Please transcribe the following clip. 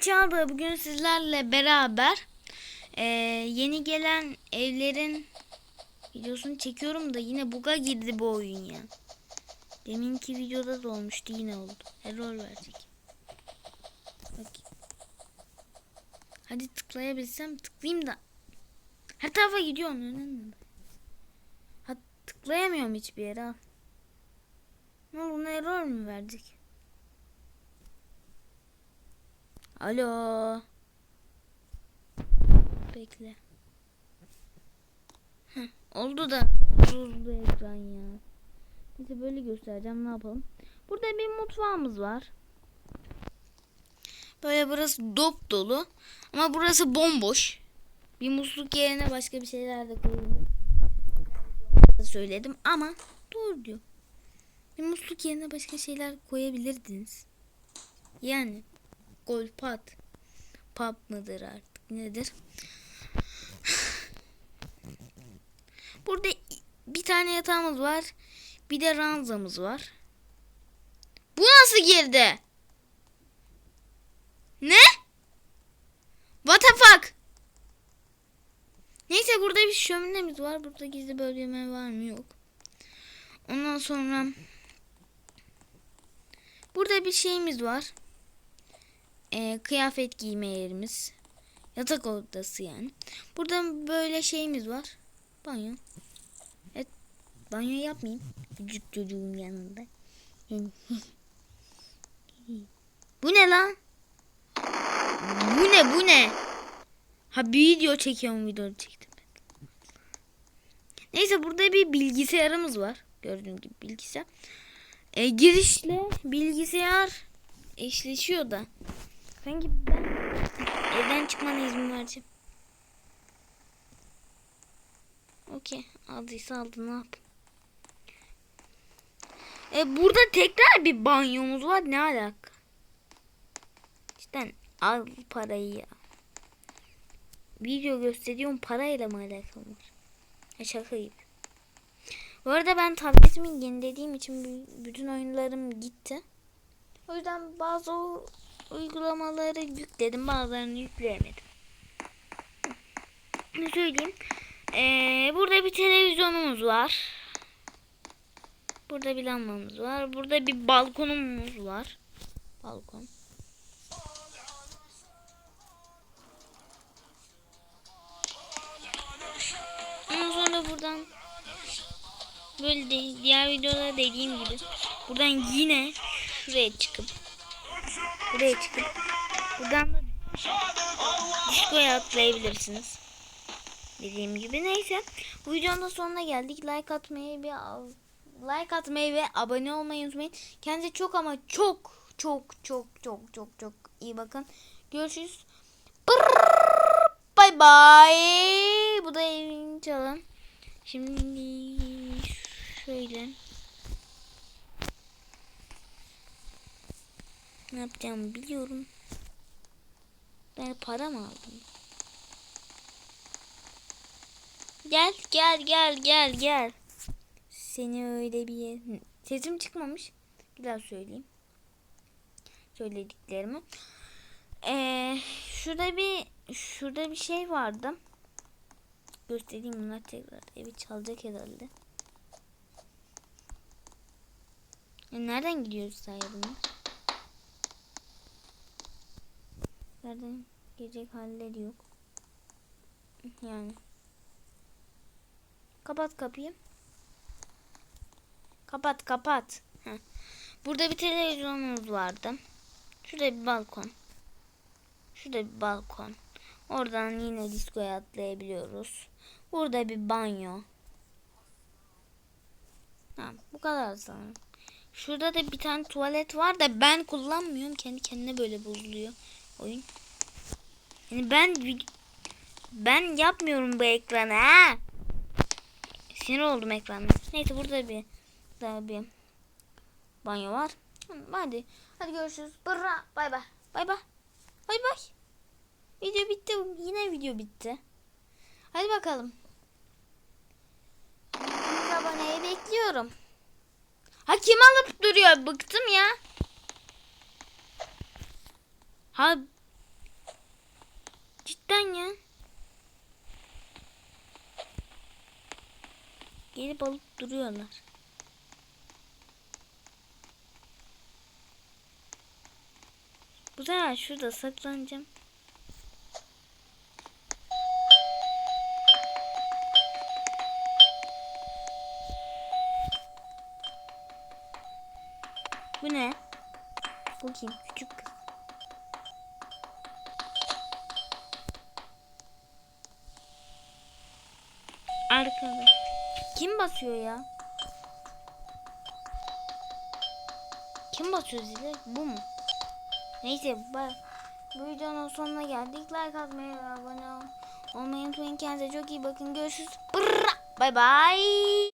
Çağla bugün sizlerle beraber eee, yeni gelen evlerin videosunu çekiyorum da yine buga girdi bu oyun ya. Deminki videoda da olmuştu yine oldu. Error verecek. Bak. Hadi tıklayabilsem tıklayayım da. Her tarafa gidiyorum. önüne. Ha, tıklayamıyorum hiçbir yere. Ne oldu? Ne error mu verecek? Alo. Bekle. Heh, oldu da bozuldu ekran ya. Neyse böyle göstereceğim ne yapalım. Burada bir mutfağımız var. Böyle burası dop dolu. Ama burası bomboş. Bir musluk yerine başka bir şeyler de koyulmuş. Söyledim ama doğru diyor. Bir musluk yerine başka şeyler koyabilirdiniz. Yani golpat. Pub mıdır artık nedir? Burada bir tane yatağımız var. Bir de ranzamız var. Bu nasıl girdi? Ne? What the fuck? Neyse burada bir şöminemiz var. Burada gizli bölgeme var mı? Yok. Ondan sonra burada bir şeyimiz var. Ee, kıyafet giyme yerimiz. Yatak odası yani. Burada böyle şeyimiz var. Banyo. Evet. Banyo yapmayayım. Küçük çocuğum yanında. bu ne lan? Bu ne bu ne? Ha video çekiyorum video çektim. Neyse burada bir bilgisayarımız var. Gördüğünüz gibi bilgisayar. E, girişle bilgisayar eşleşiyor da. Sanki ben evden çıkmana izin vereceğim. Okey. Aldıysa aldı ne yap? E burada tekrar bir banyomuz var. Ne alaka? İşte al parayı ya. Video gösteriyorum parayla mı alakalı var? Ha, şaka gibi. Bu arada ben tabletimi yenilediğim için bü- bütün oyunlarım gitti. O yüzden bazı uygulamaları yükledim. Bazılarını yükleyemedim. Ne söyleyeyim? Ee, burada bir televizyonumuz var. Burada bir lambamız var. Burada bir balkonumuz var. Balkon. Ondan sonra buradan böyle de, diğer videoda dediğim gibi buradan yine şuraya çıkıp buraya çıkıp buradan da diskoya atlayabilirsiniz. Dediğim gibi neyse bu videonun da sonuna geldik. Like atmayı ve like atmayı ve abone olmayı unutmayın. Kendinize çok ama çok çok çok çok çok çok iyi bakın. Görüşürüz. Bye bye. Bu da evin çalın. Şimdi şöyle. Ne yapacağımı biliyorum. Ben para mı aldım? Gel gel gel gel gel. Seni öyle bir yer... Sesim çıkmamış. Bir daha söyleyeyim. Söylediklerimi. Ee, şurada bir şurada bir şey vardı. Göstereyim bunlar tekrar. Evi çalacak herhalde. Ya nereden gidiyoruz sahibine? Nereden gelecek halleri yok. Yani. Kapat kapıyı. Kapat kapat. Heh. Burada bir televizyonumuz vardı. Şurada bir balkon. Şurada bir balkon. Oradan yine diskoya atlayabiliyoruz. Burada bir banyo. Tamam bu kadar sanırım. Şurada da bir tane tuvalet var da ben kullanmıyorum. Kendi kendine böyle bozuluyor oyun. Yani ben ben yapmıyorum bu ekranı ha. Sinir oldum ekranına. Neyse burada bir daha bir banyo var. Hadi. Hadi görüşürüz. Bırra. Bay bay. Bay bay. Bay bay. Video bitti. Yine video bitti. Hadi bakalım. Aboneyi bekliyorum. Ha kim alıp duruyor? Bıktım ya. Ha Cidden ya. Gelip alıp duruyorlar. Bu sefer şurada saklanacağım. Bu ne? Kim? Küçük kız. Arkada. Kim basıyor ya? Kim basıyor zile? Bu mu? Neyse bak. Bu videonun sonuna geldik. Like atmayı ve abone ol- olmayı unutmayın. Kendinize çok iyi bakın. Görüşürüz. Bye bye.